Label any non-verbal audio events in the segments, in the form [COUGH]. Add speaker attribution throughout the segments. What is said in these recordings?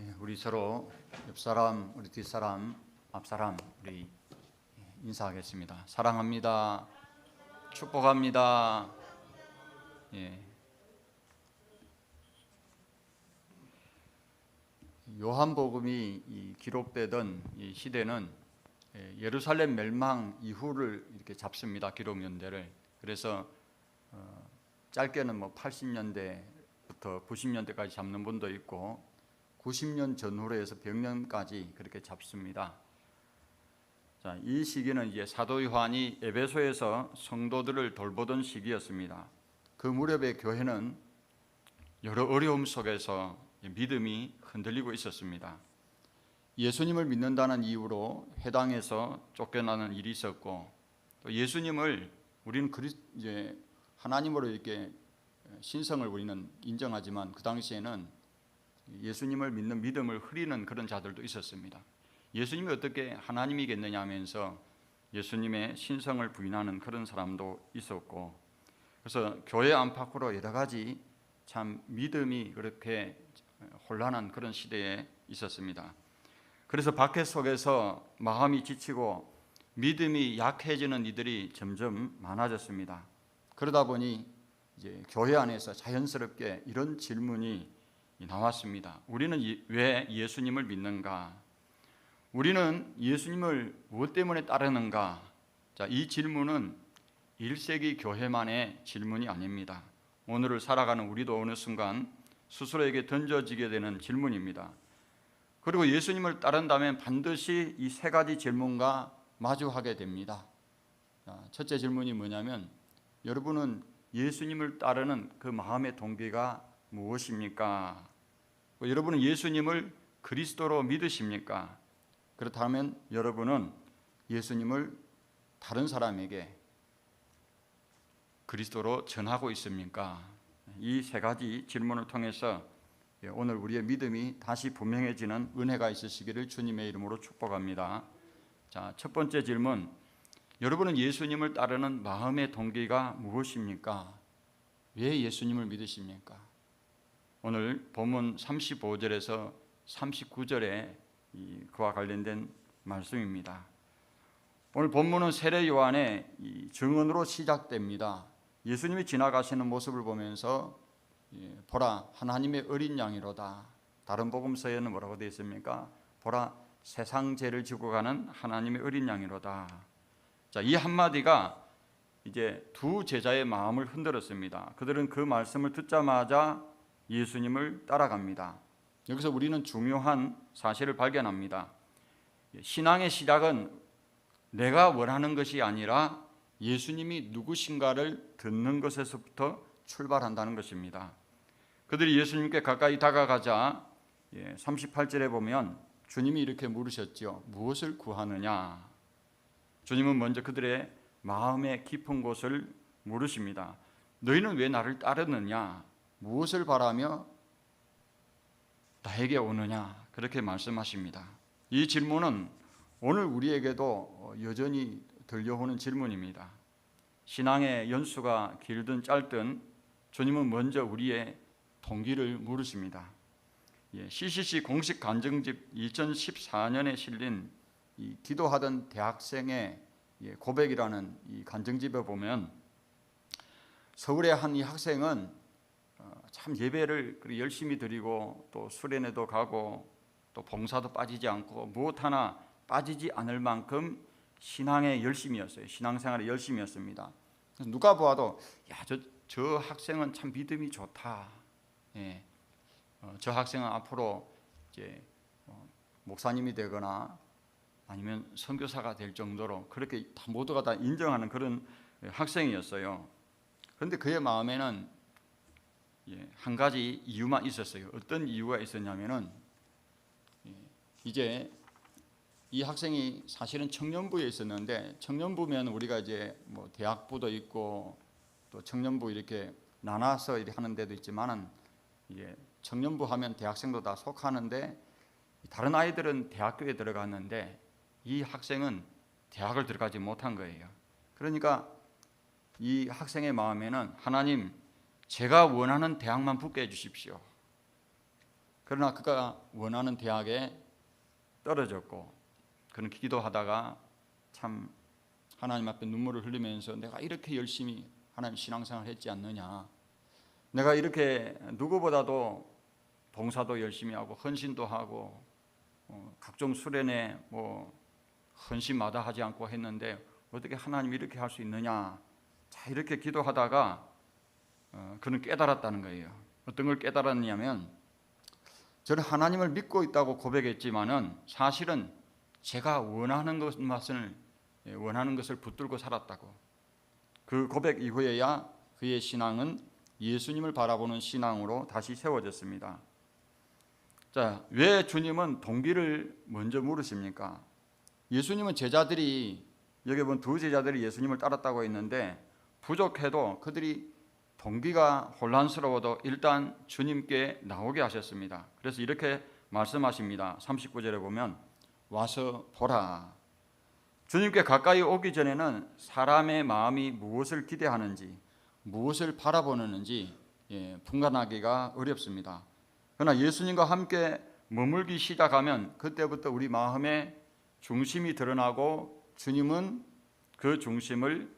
Speaker 1: 예, 우리 서로 옆 사람, 우리 뒷 사람, 앞 사람 우리 인사하겠습니다. 사랑합니다. 축복합니다. 예. 요한복음이 이 기록되던 이 시대는 예, 예루살렘 멸망 이후를 이렇게 잡습니다. 기록 연대를. 그래서 어, 짧게는 뭐 80년대부터 90년대까지 잡는 분도 있고 90년 전후로 해서 100년까지 그렇게 잡습니다. 자, 이 시기는 이제 사도 요한이 에베소에서 성도들을 돌보던 시기였습니다. 그 무렵의 교회는 여러 어려움 속에서 믿음이 흔들리고 있었습니다. 예수님을 믿는다는 이유로 해당에서 쫓겨나는 일이 있었고 또 예수님을 우리는 그리, 이제 하나님으로 이렇게 신성을 우리는 인정하지만 그 당시에는 예수님을 믿는 믿음을 흐리는 그런 자들도 있었습니다. 예수님이 어떻게 하나님이겠느냐 하면서 예수님의 신성을 부인하는 그런 사람도 있었고 그래서 교회 안팎으로 여러 가지 참 믿음이 그렇게 혼란한 그런 시대에 있었습니다. 그래서 박해 속에서 마음이 지치고 믿음이 약해지는 이들이 점점 많아졌습니다. 그러다 보니 이제 교회 안에서 자연스럽게 이런 질문이 나왔습니다. 우리는 왜 예수님을 믿는가? 우리는 예수님을 무엇 때문에 따르는가? 자, 이 질문은 1세기 교회만의 질문이 아닙니다. 오늘을 살아가는 우리도 어느 순간 스스로에게 던져지게 되는 질문입니다. 그리고 예수님을 따른다면 반드시 이 세 가지 질문과 마주하게 됩니다. 자, 첫째 질문이 뭐냐면 여러분은 예수님을 따르는 그 마음의 동기가 무엇입니까? 여러분은 예수님을 그리스도로 믿으십니까? 그렇다면 여러분은 예수님을 다른 사람에게 그리스도로 전하고 있습니까? 이 세 가지 질문을 통해서 오늘 우리의 믿음이 다시 분명해지는 은혜가 있으시기를 주님의 이름으로 축복합니다. 자, 첫 번째 질문. 여러분은 예수님을 따르는 마음의 동기가 무엇입니까? 왜 예수님을 믿으십니까? 오늘 본문 35절에서 39절에 그와 관련된 말씀입니다. 오늘 본문은 세례 요한의 증언으로 시작됩니다. 예수님이 지나가시는 모습을 보면서 예, 보라 하나님의 어린 양이로다. 다른 복음서에는 뭐라고 되어 있습니까? 보라 세상 죄를 지고 가는 하나님의 어린 양이로다. 자, 이 한마디가 이제 두 제자의 마음을 흔들었습니다. 그들은 그 말씀을 듣자마자 예수님을 따라갑니다. 여기서 우리는 중요한 사실을 발견합니다. 신앙의 시작은 내가 원하는 것이 아니라 예수님이 누구신가를 듣는 것에서부터 출발한다는 것입니다. 그들이 예수님께 가까이 다가가자 38절에 예, 보면 주님이 이렇게 물으셨죠. 무엇을 구하느냐? 주님은 먼저 그들의 마음의 깊은 곳을 물으십니다. 너희는 왜 나를 따르느냐? 무엇을 바라며 나에게 오느냐? 그렇게 말씀하십니다. 이 질문은 오늘 우리에게도 여전히 들려오는 질문입니다. 신앙의 연수가 길든 짧든 주님은 먼저 우리의 동기를 물으십니다. CCC 공식 간증집 2014년에 실린 기도하던 대학생의 고백이라는 이 간증집에 보면 서울의 한 이 학생은 어, 참 예배를 열심히 드리고 또 수련회도 가고 또 봉사도 빠지지 않고 무엇 하나 빠지지 않을 만큼 신앙의 열심이었어요. 신앙생활의 열심이었습니다. 누가 보아도 야저 저 학생은 참 믿음이 좋다. 예. 어, 저 학생은 앞으로 이제 어, 목사님이 되거나 아니면 선교사가 될 정도로 그렇게 다 모두가 다 인정하는 그런 학생이었어요. 그런데 그의 마음에는 예, 한 가지 이유만 있었어요. 어떤 이유가 있었냐면은 예, 이제 이 학생이 사실은 청년부에 있었는데 청년부면 우리가 이제 뭐 대학부도 있고 또 청년부 이렇게 나눠서 이렇게 하는 데도 있지만은 이게 청년부 하면 대학생도 다 속하는데 다른 아이들은 대학교에 들어갔는데 이 학생은 대학을 들어가지 못한 거예요. 그러니까 이 학생의 마음에는 하나님 제가 원하는 대학만 붙게 해 주십시오. 그러나 그가 원하는 대학에 떨어졌고 그는 기도하다가 참 하나님 앞에 눈물을 흘리면서 내가 이렇게 열심히 하나님 신앙생활 했지 않느냐. 내가 이렇게 누구보다도 봉사도 열심히 하고 헌신도 하고 어, 각종 수련회 뭐 헌신마다 하지 않고 했는데 어떻게 하나님 이렇게 할 수 있느냐. 자 이렇게 기도하다가 어, 그는 깨달았다는 거예요. 어떤 걸 깨달았냐면 저는 하나님을 믿고 있다고 고백했지만은 사실은 제가 원하는 것만을 예, 원하는 것을 붙들고 살았다고. 그 고백 이후에야 그의 신앙은 예수님을 바라보는 신앙으로 다시 세워졌습니다. 자, 왜 주님은 동기를 먼저 물으십니까? 예수님은 제자들이 여기 보면 두 제자들이 예수님을 따랐다고 했는데 부족해도 그들이 동기가 혼란스러워도 일단 주님께 나오게 하셨습니다. 그래서 이렇게 말씀하십니다. 39절에 보면 와서 보라. 주님께 가까이 오기 전에는 사람의 마음이 무엇을 기대하는지 무엇을 바라보는지 예, 분간하기가 어렵습니다. 그러나 예수님과 함께 머물기 시작하면 그때부터 우리 마음의 중심이 드러나고 주님은 그 중심을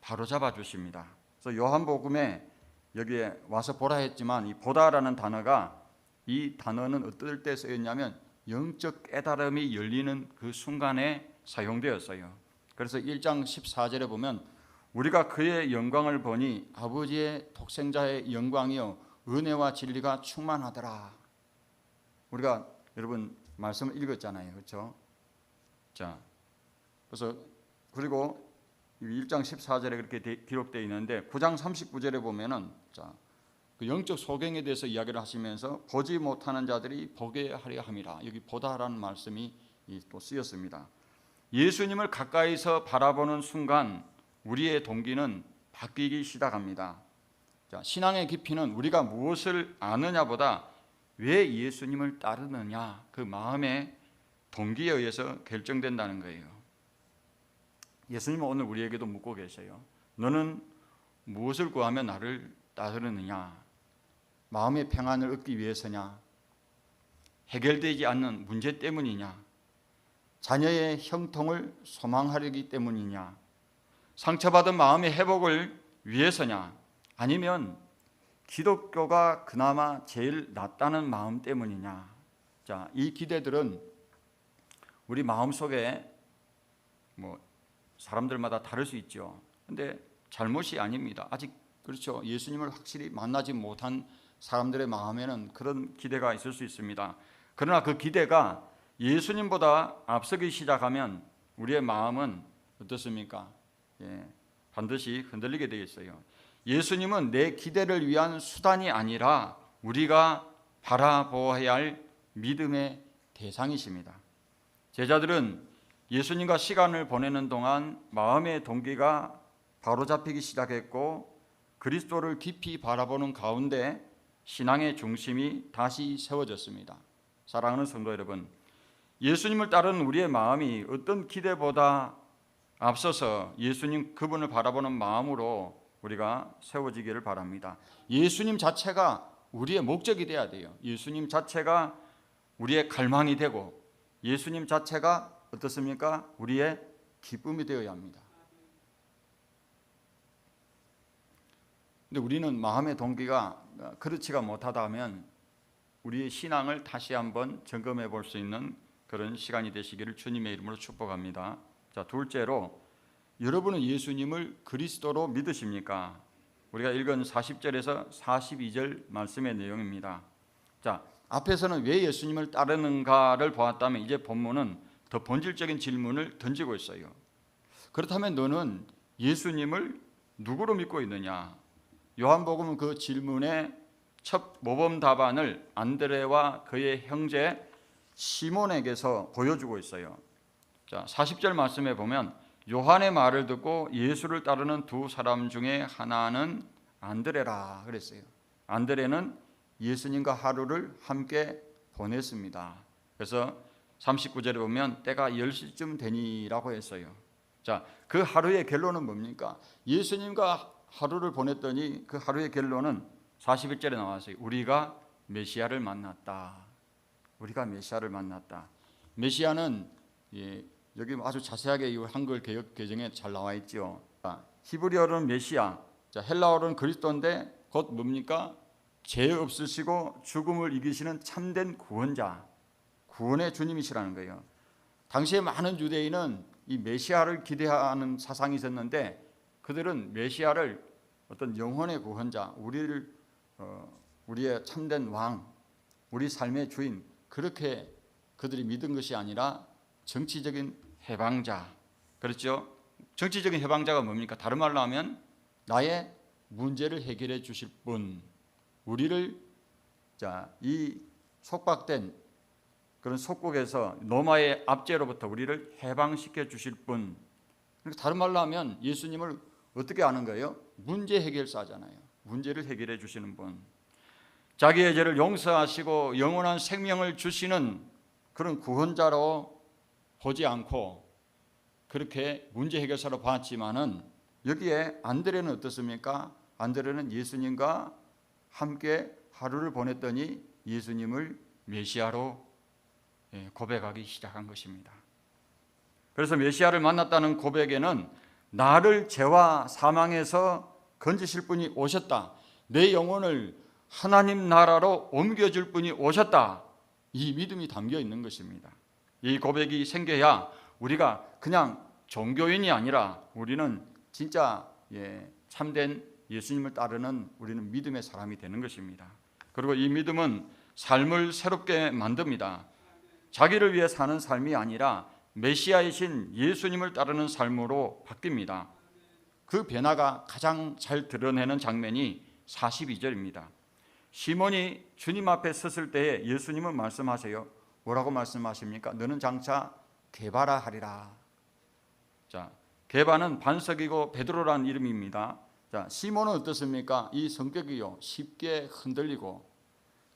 Speaker 1: 바로잡아 주십니다. 그래서 요한복음에 여기에 와서 보라 했지만 이 보다라는 단어가 이 단어는 어떨 때 쓰였냐면 영적 깨달음이 열리는 그 순간에 사용되었어요. 그래서 1장 14절에 보면 우리가 그의 영광을 보니 아버지의 독생자의 영광이요 은혜와 진리가 충만하더라. 우리가 여러분 말씀을 읽었잖아요. 그렇죠? 자. 그래서 그리고 1장 14절에 그렇게 되- 기록되어 있는데 9장 39절에 보면은 자, 그 영적 소경에 대해서 이야기를 하시면서 보지 못하는 자들이 보게 하려 함이라. 여기 보다라는 말씀이 이또 쓰였습니다. 예수님을 가까이서 바라보는 순간 우리의 동기는 바뀌기 시작합니다. 자, 신앙의 깊이는 우리가 무엇을 아느냐보다 왜 예수님을 따르느냐 그 마음의 동기에 의해서 결정된다는 거예요. 예수님은 오늘 우리에게도 묻고 계세요. 너는 무엇을 구하며 나를 따르느냐? 마음의 평안을 얻기 위해서냐? 해결되지 않는 문제 때문이냐? 자녀의 형통을 소망하려기 때문이냐? 상처받은 마음의 회복을 위해서냐? 아니면 기독교가 그나마 제일 낫다는 마음 때문이냐? 자, 이 기대들은 우리 마음 속에 뭐 사람들마다 다를 수 있죠. 근데 잘못이 아닙니다. 아직 그렇죠. 예수님을 확실히 만나지 못한 사람들의 마음에는 그런 기대가 있을 수 있습니다. 그러나 그 기대가 예수님보다 앞서기 시작하면 우리의 마음은 어떻습니까? 예, 반드시 흔들리게 되어 있어요. 예수님은 내 기대를 위한 수단이 아니라 우리가 바라보아야 할 믿음의 대상이십니다. 제자들은 예수님과 시간을 보내는 동안 마음의 동기가 바로잡히기 시작했고 그리스도를 깊이 바라보는 가운데 신앙의 중심이 다시 세워졌습니다. 사랑하는 성도 여러분, 예수님을 따르는 우리의 마음이 어떤 기대보다 앞서서 예수님 그분을 바라보는 마음으로 우리가 세워지기를 바랍니다. 예수님 자체가 우리의 목적이 돼야 돼요. 예수님 자체가 우리의 갈망이 되고 예수님 자체가 어떻습니까? 우리의 기쁨이 되어야 합니다. 근데 우리는 마음의 동기가 그렇지가 못하다 하면 우리의 신앙을 다시 한번 점검해 볼 수 있는 그런 시간이 되시기를 주님의 이름으로 축복합니다. 자, 둘째로 여러분은 예수님을 그리스도로 믿으십니까? 우리가 읽은 40절에서 42절 말씀의 내용입니다. 자, 앞에서는 왜 예수님을 따르는가를 보았다면 이제 본문은 더 본질적인 질문을 던지고 있어요. 그렇다면 너는 예수님을 누구로 믿고 있느냐? 요한복음은 그 질문의 첫 모범 답안을 안드레와 그의 형제 시몬에게서 보여주고 있어요. 자, 40절 말씀에 보면 요한의 말을 듣고 예수를 따르는 두 사람 중에 하나는 안드레라 그랬어요. 안드레는 예수님과 하루를 함께 보냈습니다. 그래서 39절에 보면 때가 10시쯤 되니라고 했어요. 자, 그 하루의 결론은 뭡니까? 예수님과 하루를 보냈더니 그 하루의 결론은 41절에 나왔어요. 우리가 메시아를 만났다. 우리가 메시아를 만났다. 메시아는 예, 여기 아주 자세하게 이 한글 개혁 개정에 잘 나와 있죠. 아, 히브리어로는 메시아, 자, 헬라어로는 그리스도인데 곧 뭡니까? 죄 없으시고 죽음을 이기시는 참된 구원자, 구원의 주님이시라는 거예요. 당시에 많은 유대인은 이 메시아를 기대하는 사상이 있었는데 그들은 메시아를 어떤 영혼의 구원자, 우리를 어, 우리의 참된 왕, 우리 삶의 주인 그렇게 그들이 믿은 것이 아니라 정치적인 해방자, 그렇죠? 정치적인 해방자가 뭡니까? 다른 말로 하면 나의 문제를 해결해 주실 분, 우리를 자 이 속박된 그런 속국에서 노마의 압제로부터 우리를 해방시켜 주실 분. 그러니까 다른 말로 하면 예수님을 어떻게 아는 거예요? 문제 해결사잖아요. 문제를 해결해 주시는 분. 자기의 죄를 용서하시고 영원한 생명을 주시는 그런 구원자로 보지 않고 그렇게 문제 해결사로 봤지만은 여기에 안드레는 어떻습니까? 안드레는 예수님과 함께 하루를 보냈더니 예수님을 메시아로 예, 고백하기 시작한 것입니다. 그래서 메시아를 만났다는 고백에는 나를 죄와 사망에서 건지실 분이 오셨다. 내 영혼을 하나님 나라로 옮겨줄 분이 오셨다. 이 믿음이 담겨 있는 것입니다. 이 고백이 생겨야 우리가 그냥 종교인이 아니라 우리는 진짜 예, 참된 예수님을 따르는 우리는 믿음의 사람이 되는 것입니다. 그리고 이 믿음은 삶을 새롭게 만듭니다. 자기를 위해 사는 삶이 아니라 메시아이신 예수님을 따르는 삶으로 바뀝니다. 그 변화가 가장 잘 드러내는 장면이 42절입니다. 시몬이 주님 앞에 섰을 때에 예수님은 말씀하세요. 뭐라고 말씀하십니까? 너는 장차 개바라 하리라. 자, 개바는 반석이고 베드로라는 이름입니다. 자, 시몬은 어떻습니까? 이 성격이요 쉽게 흔들리고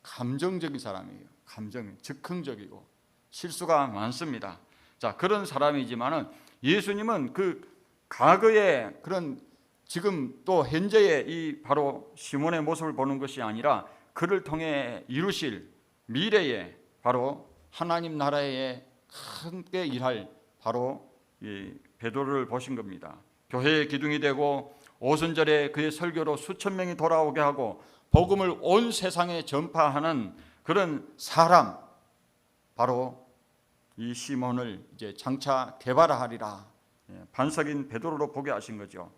Speaker 1: 감정적인 사람이에요. 감정, 즉흥적이고 실수가 많습니다. 자, 그런 사람이지만은 예수님은 그 과거의 그런 지금 또 현재의 이 바로 시몬의 모습을 보는 것이 아니라 그를 통해 이루실 미래에 바로 하나님 나라에 함께 일할 바로 이 베드로를 보신 겁니다. 교회의 기둥이 되고 오순절에 그의 설교로 수천 명이 돌아오게 하고 복음을 온 세상에 전파하는 그런 사람 바로 이 시몬을 이제 장차 개발하리라 예, 반석인 베드로로 보게 하신 거죠.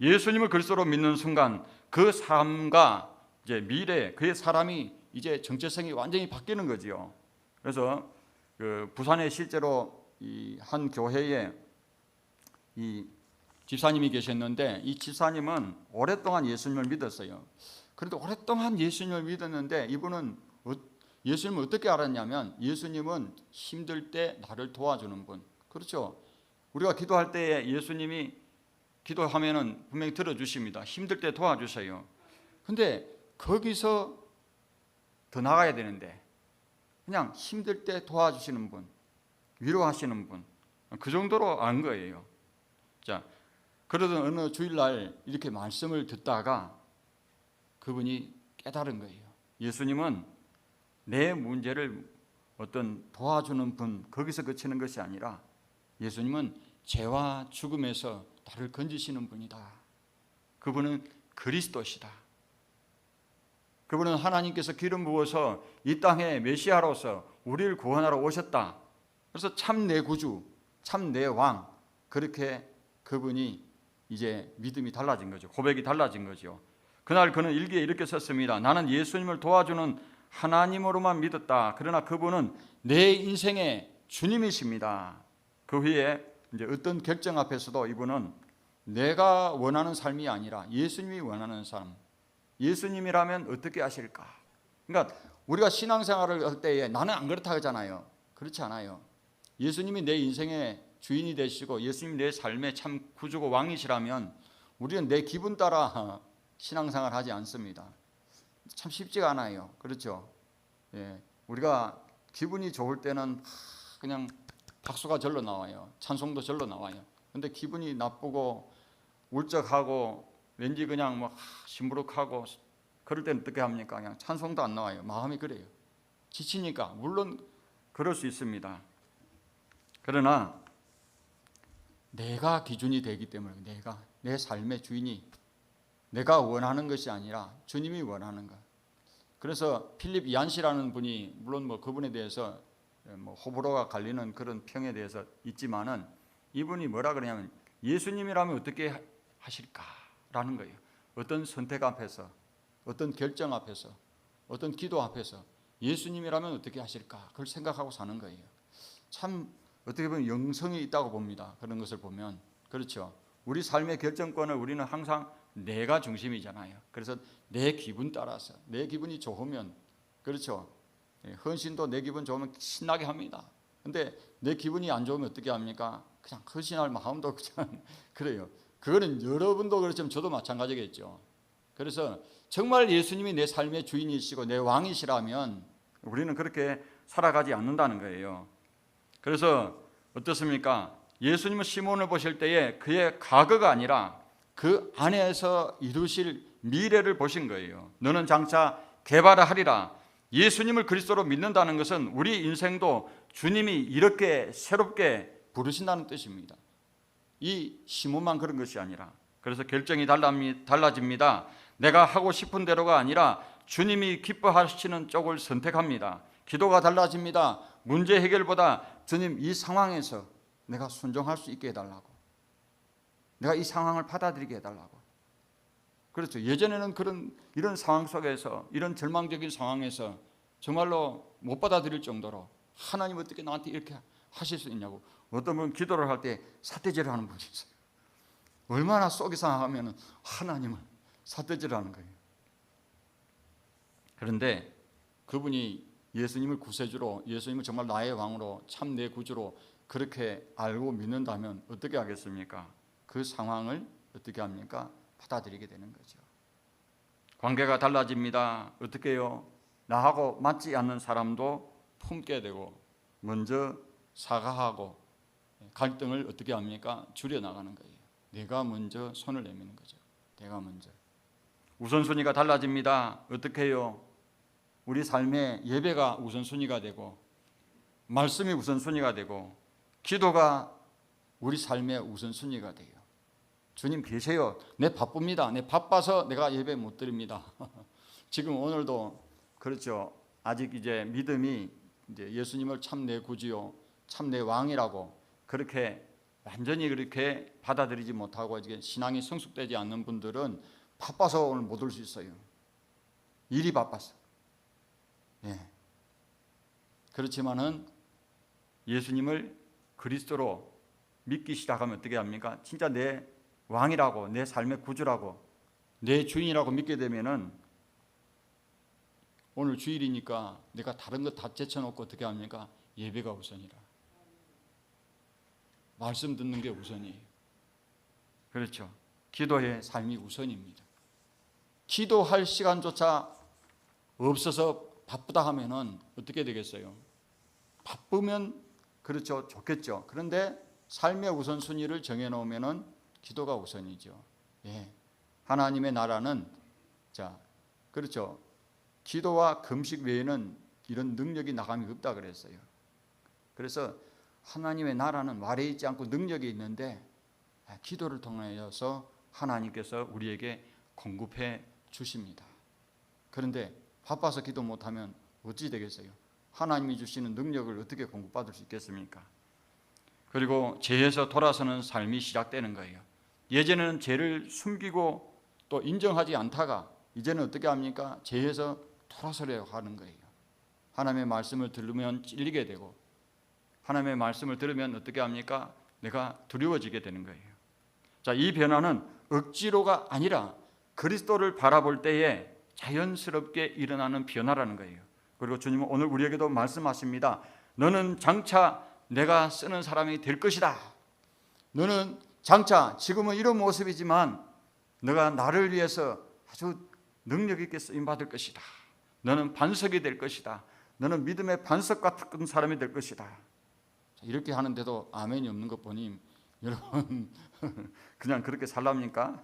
Speaker 1: 예수님을 그리스도로 믿는 순간 그 삶과 이제 미래 그의 사람이 이제 정체성이 완전히 바뀌는 거지요. 그래서 그 부산에 실제로 이 한 교회에 이 집사님이 계셨는데 이 집사님은 오랫동안 예수님을 믿었어요. 그런데 오랫동안 예수님을 믿었는데 이분은 어- 예수님을 어떻게 알았냐면 예수님은 힘들 때 나를 도와주는 분. 그렇죠. 우리가 기도할 때에 예수님이 기도하면은 분명히 들어주십니다. 힘들 때 도와주세요. 근데 거기서 더 나가야 되는데 그냥 힘들 때 도와주시는 분, 위로하시는 분, 그 정도로 안 거예요. 자, 그러던 어느 주일날 이렇게 말씀을 듣다가 그분이 깨달은 거예요. 예수님은 내 문제를 어떤 도와주는 분 거기서 그치는 것이 아니라 예수님은 죄와 죽음에서 나를 건지시는 분이다. 그분은 그리스도시다. 그분은 하나님께서 기름 부어서 이 땅에 메시아로서 우리를 구원하러 오셨다. 그래서 참 내 구주, 참 내 왕. 그렇게 그분이 이제 믿음이 달라진 거죠. 고백이 달라진 거죠. 그날 그는 일기에 이렇게 썼습니다. 나는 예수님을 도와주는 하나님으로만 믿었다. 그러나 그분은 내 인생의 주님이십니다. 그 후에 이제 어떤 결정 앞에서도 이분은 내가 원하는 삶이 아니라 예수님이 원하는 삶. 예수님이라면 어떻게 하실까? 그러니까 우리가 신앙생활을 할 때에 나는 안 그렇다 하잖아요. 그렇지 않아요. 예수님이 내 인생의 주인이 되시고 예수님이 내 삶의 참 구주고 왕이시라면 우리는 내 기분 따라 신앙생활 하지 않습니다. 참 쉽지가 않아요. 그렇죠? 예. 우리가 기분이 좋을 때는 그냥 박수가 절로 나와요. 찬송도 절로 나와요. 근데 기분이 나쁘고 울적하고 왠지 그냥 뭐 시무룩하고 그럴 때는 어떻게 합니까? 그냥 찬송도 안 나와요. 마음이 그래요. 지치니까 물론 그럴 수 있습니다. 그러나 내가 기준이 되기 때문에 내가 내 삶의 주인이 내가 원하는 것이 아니라 주님이 원하는 것. 그래서 필립 이안시라는 분이 물론 뭐 그분에 대해서 뭐 호불호가 갈리는 그런 평에 대해서 있지만은 이분이 뭐라 그러냐면 예수님이라면 어떻게 하실까라는 거예요. 어떤 선택 앞에서 어떤 결정 앞에서 어떤 기도 앞에서 예수님이라면 어떻게 하실까 그걸 생각하고 사는 거예요. 참 어떻게 보면 영성이 있다고 봅니다. 그런 것을 보면 그렇죠. 우리 삶의 결정권을 우리는 항상 내가 중심이잖아요. 그래서 내 기분 따라서 내 기분이 좋으면 그렇죠. 예, 헌신도 내 기분 좋으면 신나게 합니다. 근데 내 기분이 안 좋으면 어떻게 합니까? 그냥 헌신할 마음도 [LAUGHS] 그냥 그래요. 그거는 여러분도 그렇지만 저도 마찬가지겠죠. 그래서 정말 예수님이 내 삶의 주인이시고 내 왕이시라면 우리는 그렇게 살아가지 않는다는 거예요. 그래서 어떻습니까? 예수님은 시몬을 보실 때에 그의 과거가 아니라 그 안에서 이루실 미래를 보신 거예요. 너는 장차 개발하리라. 예수님을 그리스도로 믿는다는 것은 우리 인생도 주님이 이렇게 새롭게 부르신다는 뜻입니다. 이 시몬만 그런 것이 아니라 그래서 결정이 달라집니다. 내가 하고 싶은 대로가 아니라 주님이 기뻐하시는 쪽을 선택합니다. 기도가 달라집니다. 문제 해결보다 주님 이 상황에서 내가 순종할 수 있게 해달라고. 내가 이 상황을 받아들이게 해달라고. 그렇죠. 예전에는 그런 이런 상황 속에서 이런 절망적인 상황에서 정말로 못 받아들일 정도로 하나님 어떻게 나한테 이렇게 하실 수 있냐고 어떤 분 기도를 할 때 사태질을 하는 분이 있어요. 얼마나 속이 상하면 하나님을 사태질 하는 거예요. 그런데 그분이 예수님을 구세주로 예수님을 정말 나의 왕으로 참 내 구주로 그렇게 알고 믿는다면 어떻게 하겠습니까? 그 상황을 어떻게 합니까? 받아들이게 되는 거죠. 관계가 달라집니다. 어떻게 해요? 나하고 맞지 않는 사람도 품게 되고 먼저 사과하고 갈등을 어떻게 합니까? 줄여 나가는 거예요. 내가 먼저 손을 내미는 거죠. 내가 먼저. 우선순위가 달라집니다. 어떻게 해요? 우리 삶의 예배가 우선순위가 되고 말씀이 우선순위가 되고 기도가 우리 삶의 우선순위가 돼요. 주님 계세요. 내 바쁩니다. 내 바빠서 내가 예배 못 드립니다. [LAUGHS] 지금 오늘도 그렇죠. 아직 이제 믿음이 이제 예수님을 참 내 구주요, 참 내 왕이라고 그렇게 완전히 그렇게 받아들이지 못하고 이제 신앙이 성숙되지 않는 분들은 바빠서 오늘 못 올 수 있어요. 일이 바빠서. 예. 그렇지만은 예수님을 그리스도로 믿기 시작하면 어떻게 합니까? 진짜 내 왕이라고 내 삶의 구주라고 내 주인이라고 믿게 되면은 오늘 주일이니까 내가 다른 것 다 제쳐놓고 어떻게 합니까? 예배가 우선이라. 말씀 듣는 게 우선이에요. 그렇죠. 기도의 삶이 우선입니다. 기도할 시간조차 없어서 바쁘다 하면은 어떻게 되겠어요? 바쁘면 그렇죠. 좋겠죠. 그런데 삶의 우선순위를 정해 놓으면은 기도가 우선이죠. 예. 하나님의 나라는 자, 그렇죠. 기도와 금식 외에는 이런 능력이 나감이 없다 그랬어요. 그래서 하나님의 나라는 말에 있지 않고 능력이 있는데 기도를 통하여서 하나님께서 우리에게 공급해 주십니다. 그런데 바빠서 기도 못하면 어찌 되겠어요? 하나님이 주시는 능력을 어떻게 공급받을 수 있겠습니까? 그리고 죄에서 돌아서는 삶이 시작되는 거예요. 예전에는 죄를 숨기고 또 인정하지 않다가 이제는 어떻게 합니까? 죄에서 돌아서려고 하는 거예요. 하나님의 말씀을 들으면 찔리게 되고 하나님의 말씀을 들으면 어떻게 합니까? 내가 두려워지게 되는 거예요. 자, 이 변화는 억지로가 아니라 그리스도를 바라볼 때에 자연스럽게 일어나는 변화라는 거예요. 그리고 주님은 오늘 우리에게도 말씀하십니다. 너는 장차 내가 쓰는 사람이 될 것이다. 너는 장차 지금은 이런 모습이지만 너가 나를 위해서 아주 능력 있게 쓰임 받을 것이다. 너는 반석이 될 것이다. 너는 믿음의 반석 같은 사람이 될 것이다. 이렇게 하는데도 아멘이 없는 것 보니 [LAUGHS] 여러분 그냥 그렇게 살랍니까?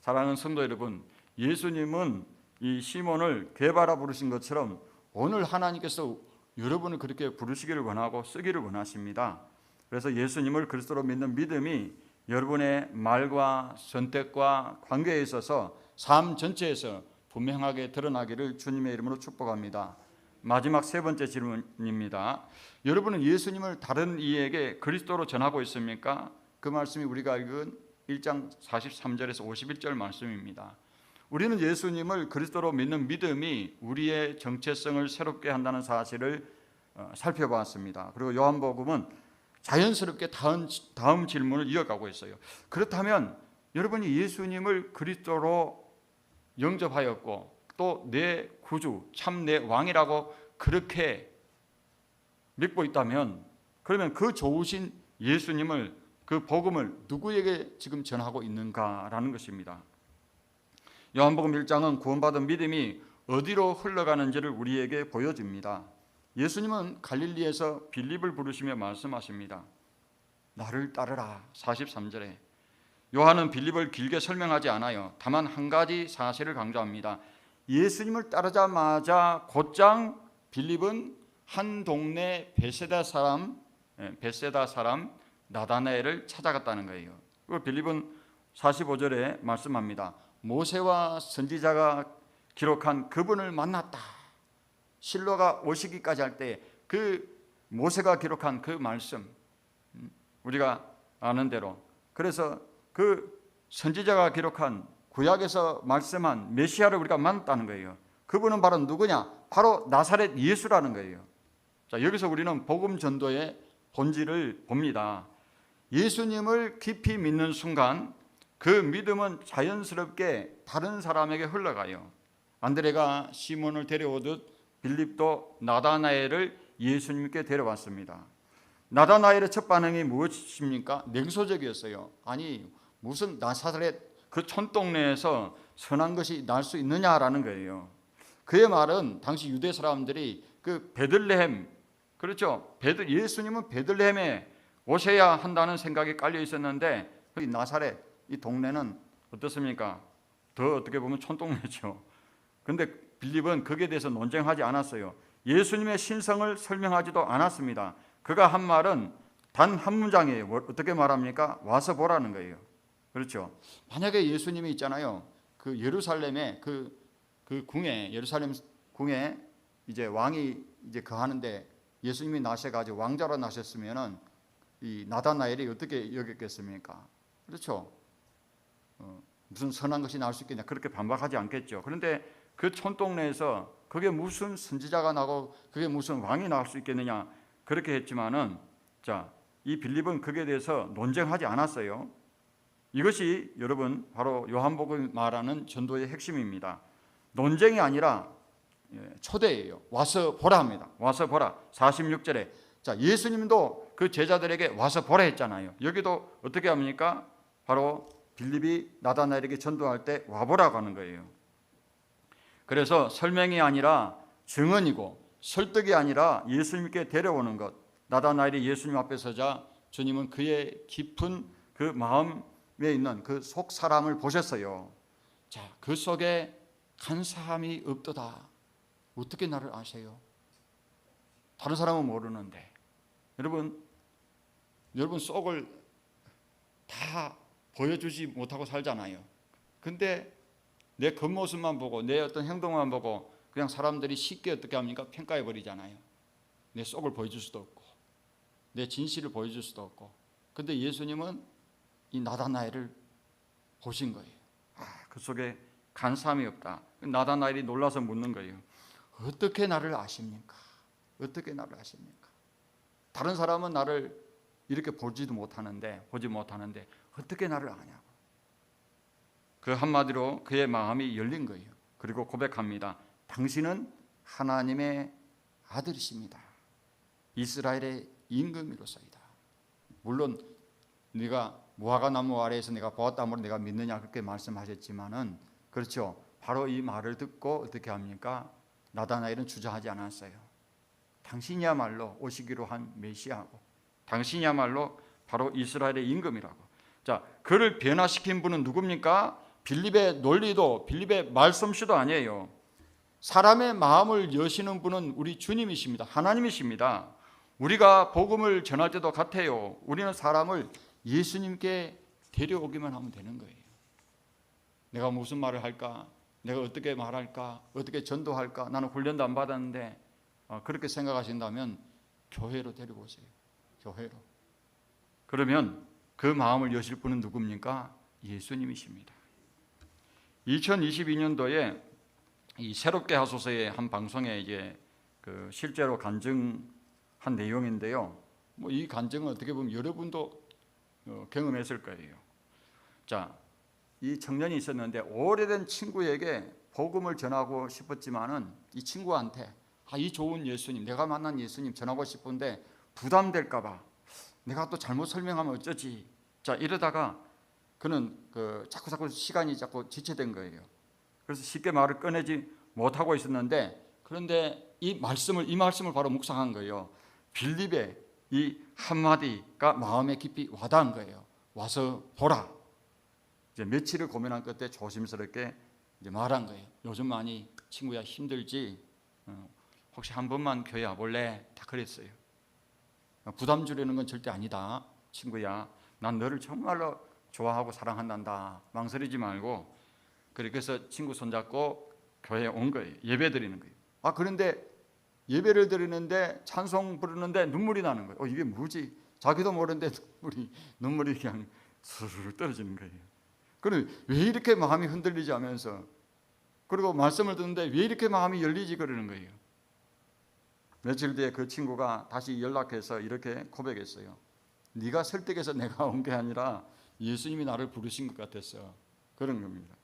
Speaker 1: 사랑하는 성도 여러분, 예수님은 이 시몬을 개바라 부르신 것처럼 오늘 하나님께서 여러분을 그렇게 부르시기를 원하고 쓰기를 원하십니다. 그래서 예수님을 그리스도로 믿는 믿음이 여러분의 말과 선택과 관계에 있어서 삶 전체에서 분명하게 드러나기를 주님의 이름으로 축복합니다. 마지막 세 번째 질문입니다. 여러분은 예수님을 다른 이에게 그리스도로 전하고 있습니까? 그 말씀이 우리가 읽은 1장 43절에서 51절 말씀입니다. 우리는 예수님을 그리스도로 믿는 믿음이 우리의 정체성을 새롭게 한다는 사실을 어, 살펴봤습니다. 그리고 요한복음은 자연스럽게 다음, 다음 질문을 이어가고 있어요. 그렇다면 여러분이 예수님을 그리스도로 영접하였고 또 내 구주 참 내 왕이라고 그렇게 믿고 있다면 그러면 그 좋으신 예수님을 그 복음을 누구에게 지금 전하고 있는가라는 것입니다. 요한복음 1장은 구원받은 믿음이 어디로 흘러가는지를 우리에게 보여줍니다. 예수님은 갈릴리에서 빌립을 부르시며 말씀하십니다. 나를 따르라 43절에 요한은 빌립을 길게 설명하지 않아요. 다만 한 가지 사실을 강조합니다. 예수님을 따르자마자 곧장 빌립은 한 동네 베세다 사람 예, 베세다 사람 나다나엘을 찾아갔다는 거예요. 그 빌립은 45절에 말씀합니다. 모세와 선지자가 기록한 그분을 만났다. 실로가 오시기까지 할 때 그 모세가 기록한 그 말씀 음, 우리가 아는 대로 그래서 그 선지자가 기록한 구약에서 말씀한 메시아를 우리가 만났다는 거예요. 그분은 바로 누구냐? 바로 나사렛 예수라는 거예요. 자, 여기서 우리는 복음 전도의 본질을 봅니다. 예수님을 깊이 믿는 순간 그 믿음은 자연스럽게 다른 사람에게 흘러가요. 안드레가 시몬을 데려오듯 빌립도 나다나엘을 예수님께 데려왔습니다. 나다나엘의 첫 반응이 무엇입니까? 냉소적이었어요. 아니 무슨 나사렛 그 촌동네에서 선한 것이 날 수 있느냐라는 거예요. 그의 말은 당시 유대 사람들이 그 베들레헴 그렇죠. 베들 예수님은 베들레헴에 오셔야 한다는 생각이 깔려 있었는데 이 나사렛 이 동네는 어떻습니까? 더 어떻게 보면 촌동네죠. 근데 빌립은 거기에 대해서 논쟁하지 않았어요. 예수님의 신성을 설명하지도 않았습니다. 그가 한 말은 단 한 문장이에요. 뭐, 어떻게 말합니까? 와서 보라는 거예요. 그렇죠. 만약에 예수님이 있잖아요. 그 예루살렘에 그, 그 궁에 예루살렘 궁에 이제 왕이 이제 거하는데 예수님이 나셔가지고 왕자로 나셨으면은 이 나다나엘이 어떻게 여겼겠습니까? 그렇죠. 어, 무슨 선한 것이 나올 수 있겠냐 그렇게 반박하지 않겠죠. 그런데 그 촌동네에서 그게 무슨 선지자가 나고 그게 무슨 왕이 나올 수 있겠느냐 그렇게 했지만은 자 이 빌립은 그에 대해서 논쟁하지 않았어요. 이것이 여러분 바로 요한복음 말하는 전도의 핵심입니다. 논쟁이 아니라 예, 초대예요. 와서 보라 합니다. 와서 보라. 46절에 자 예수님도 그 제자들에게 와서 보라 했잖아요. 여기도 어떻게 합니까? 바로 빌립이 나다나엘에게 전도할 때 와보라고 하는 거예요. 그래서 설명이 아니라 증언이고 설득이 아니라 예수님께 데려오는 것. 나다나엘이 예수님 앞에 서자 주님은 그의 깊은 그 마음에 있는 그 속 사람을 보셨어요. 자, 그 속에 간사함이 없도다. 어떻게 나를 아세요? 다른 사람은 모르는데. 여러분, 여러분 속을 다 보여주지 못하고 살잖아요. 근데 내 겉모습만 보고 내 어떤 행동만 보고 그냥 사람들이 쉽게 어떻게 합니까? 평가해 버리잖아요. 내 속을 보여줄 수도 없고 내 진실을 보여줄 수도 없고. 근데 예수님은 이 나다나엘을 보신 거예요. 아, 그 속에 간사함이 없다. 나다나엘이 놀라서 묻는 거예요. 어떻게 나를 아십니까? 어떻게 나를 아십니까? 다른 사람은 나를 이렇게 보지도 못하는데 보지 못하는데 어떻게 나를 아냐고. 그 한마디로 그의 마음이 열린 거예요. 그리고 고백합니다. 당신은 하나님의 아들이십니다. 이스라엘의 임금이로서이다. 물론 네가 무화과 나무 아래에서 내가 보았다므로 내가 믿느냐 그렇게 말씀하셨지만은 그렇죠. 바로 이 말을 듣고 어떻게 합니까? 나다나엘은 주저하지 않았어요. 당신이야말로 오시기로 한 메시아고 당신이야말로 바로 이스라엘의 임금이라고. 자, 그를 변화시킨 분은 누굽니까? 빌립의 논리도 빌립의 말씀씨도 아니에요. 사람의 마음을 여시는 분은 우리 주님이십니다. 하나님이십니다. 우리가 복음을 전할 때도 같아요. 우리는 사람을 예수님께 데려오기만 하면 되는 거예요. 내가 무슨 말을 할까? 내가 어떻게 말할까? 어떻게 전도할까? 나는 훈련도 안 받았는데 어, 그렇게 생각하신다면 교회로 데리고 오세요. 교회로. 그러면 그 마음을 여실 분은 누굽니까? 예수님이십니다. 2022년도에 이 새롭게 하소서의 한 방송에 이제 그 실제로 간증한 내용인데요. 뭐 이 간증은 어떻게 보면 여러분도 어, 경험했을 거예요. 자, 이 청년이 있었는데 오래된 친구에게 복음을 전하고 싶었지만은 이 친구한테 아, 이 좋은 예수님, 내가 만난 예수님 전하고 싶은데 부담될까봐 내가 또 잘못 설명하면 어쩌지? 자 이러다가 그는 그 자꾸 자꾸 시간이 자꾸 지체된 거예요. 그래서 쉽게 말을 꺼내지 못하고 있었는데 그런데 이 말씀을 이 말씀을 바로 묵상한 거예요. 빌립의 이 한마디가 마음에 깊이 와닿은 거예요. 와서 보라. 이제 며칠을 고민한 끝에 조심스럽게 이제 말한 거예요. 요즘 많이 친구야 힘들지. 어, 혹시 한 번만 교회 와볼래? 다 그랬어요. 어, 부담 주려는 건 절대 아니다. 친구야, 난 너를 정말로 좋아하고 사랑한단다. 망설이지 말고. 그래서 친구 손잡고 교회에 온 거예요. 예배 드리는 거예요. 아, 그런데 예배를 드리는데 찬송 부르는데 눈물이 나는 거예요. 어, 이게 뭐지? 자기도 모르는데 눈물이, 눈물이 그냥 스르르 떨어지는 거예요. 그럼 왜 이렇게 마음이 흔들리지 하면서 그리고 말씀을 듣는데 왜 이렇게 마음이 열리지 그러는 거예요. 며칠 뒤에 그 친구가 다시 연락해서 이렇게 고백했어요. 네가 설득해서 내가 온 게 아니라 예수님이 나를 부르신 것 같았어. 그런 겁니다.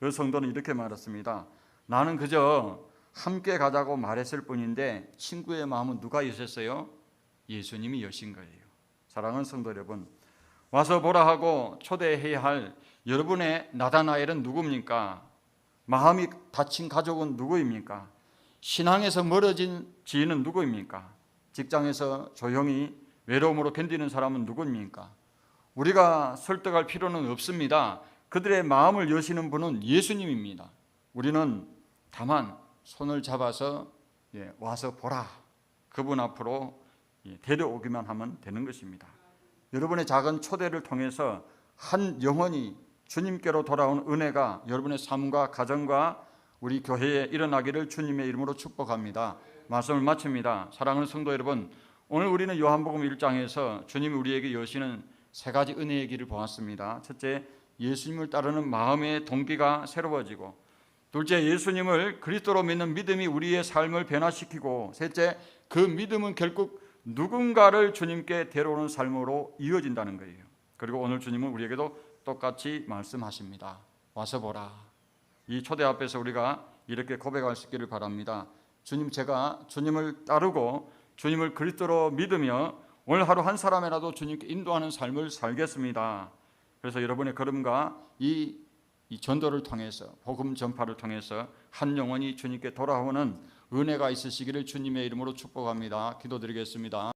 Speaker 1: 그 성도는 이렇게 말했습니다. 나는 그저 함께 가자고 말했을 뿐인데 친구의 마음은 누가 여셨어요? 예수님이 여신 거예요. 사랑하는 성도 여러분, 와서 보라 하고 초대해야 할 여러분의 나다나엘은 누굽니까? 마음이 다친 가족은 누구입니까? 신앙에서 멀어진 지인은 누구입니까? 직장에서 조용히 외로움으로 견디는 사람은 누구입니까? 우리가 설득할 필요는 없습니다. 그들의 마음을 여시는 분은 예수님입니다. 우리는 다만 손을 잡아서 예, 와서 보라. 그분 앞으로 예, 데려오기만 하면 되는 것입니다. 여러분의 작은 초대를 통해서 한 영혼이 주님께로 돌아온 은혜가 여러분의 삶과 가정과 우리 교회에 일어나기를 주님의 이름으로 축복합니다. 말씀을 마칩니다. 사랑하는 성도 여러분, 오늘 우리는 요한복음 1장에서 주님이 우리에게 여시는 세 가지 은혜의 길을 보았습니다. 첫째, 예수님을 따르는 마음의 동기가 새로워지고 둘째, 예수님을 그리스도로 믿는 믿음이 우리의 삶을 변화시키고 셋째, 그 믿음은 결국 누군가를 주님께 데려오는 삶으로 이어진다는 거예요. 그리고 오늘 주님은 우리에게도 똑같이 말씀하십니다. 와서 보라. 이 초대 앞에서 우리가 이렇게 고백할 수 있기를 바랍니다. 주님 제가 주님을 따르고 주님을 그리스도로 믿으며 오늘 하루 한 사람이라도 주님께 인도하는 삶을 살겠습니다. 그래서 여러분의 걸음과 이, 이 전도를 통해서 복음 전파를 통해서 한 영혼이 주님께 돌아오는 은혜가 있으시기를 주님의 이름으로 축복합니다. 기도드리겠습니다.